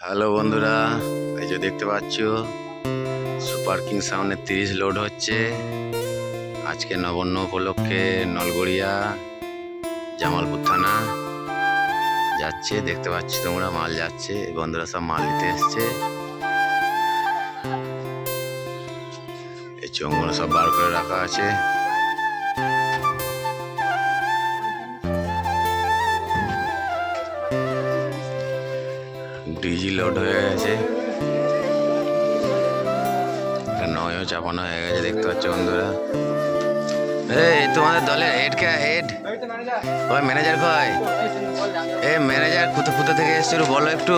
Hello বন্ধুরা, এই যে দেখতে পাচ্ছ, সুপার কিং সাউন্ডের তিরিশ লোড হচ্ছে। আজকে নবান্ন উপলক্ষে নলগড়িয়া, জামালপুর থানা যাচ্ছে। দেখতে পাচ্ছি তোমরা, মাল যাচ্ছে। বন্ধুরা সব মাল নিতে এসছে। এই চোঙগুলো সব বার করে রাখা আছে। ডিজি লোড হয়ে গেছে নয়ও চাপানো হয়ে গেছে দেখতে পাচ্ছ বন্ধুরা এই তোমাদের দলের হেড কে হেড ওই ম্যানেজার কয় এ ম্যানেজার কোথা কোথা থেকে এসছে বলো একটু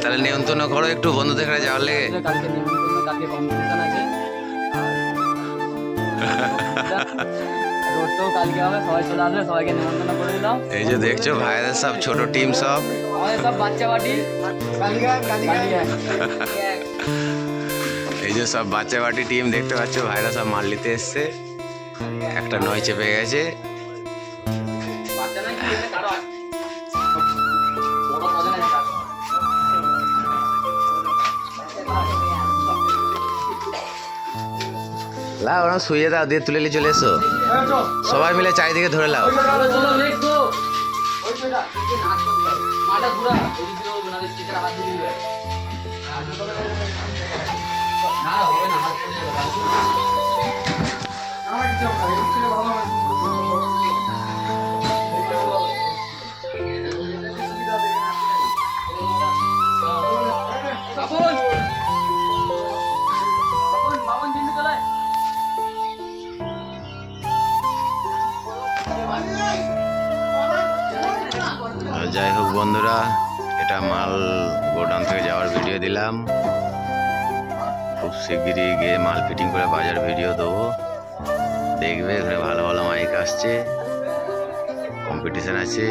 তাহলে নিয়ন্ত্রণ করো একটু বন্ধুদের কাছে যাওয়ার লেগে কালকে কালকে কম্পিটিশন আছে রোড তো কালকে হবে সবাই চলে আসবে সবাইকে নিমন্ত্রণ করে দিলাম। এই যে দেখছ ভাইদের সব ছোট টিম সব। আমাদের সব বাচ্চা বাটি। এই যে সব বাচ্চা বাটি টিম দেখতে পাচ্ছ ভাইরা সব মাল নিতে এসছে। একটা নয় চেপে গেছে। বাচ্চা লাও, ওরকম শুয়ে দাও, দিয়ে তুলে নিয়ে চলে এসো। সবাই মিলে চারিদিকে ধরে লাও। চলো যাই হোক বন্ধুরা, এটা মাল গোডাউন থেকে যাওয়ার ভিডিও দিলাম। খুব শিগগিরই গিয়ে মাল ফিটিং করে বাজার ভিডিও দেবো। দেখবে এখানে ভালো ভালো মাইক আসছে কম্পিটিশান আছে।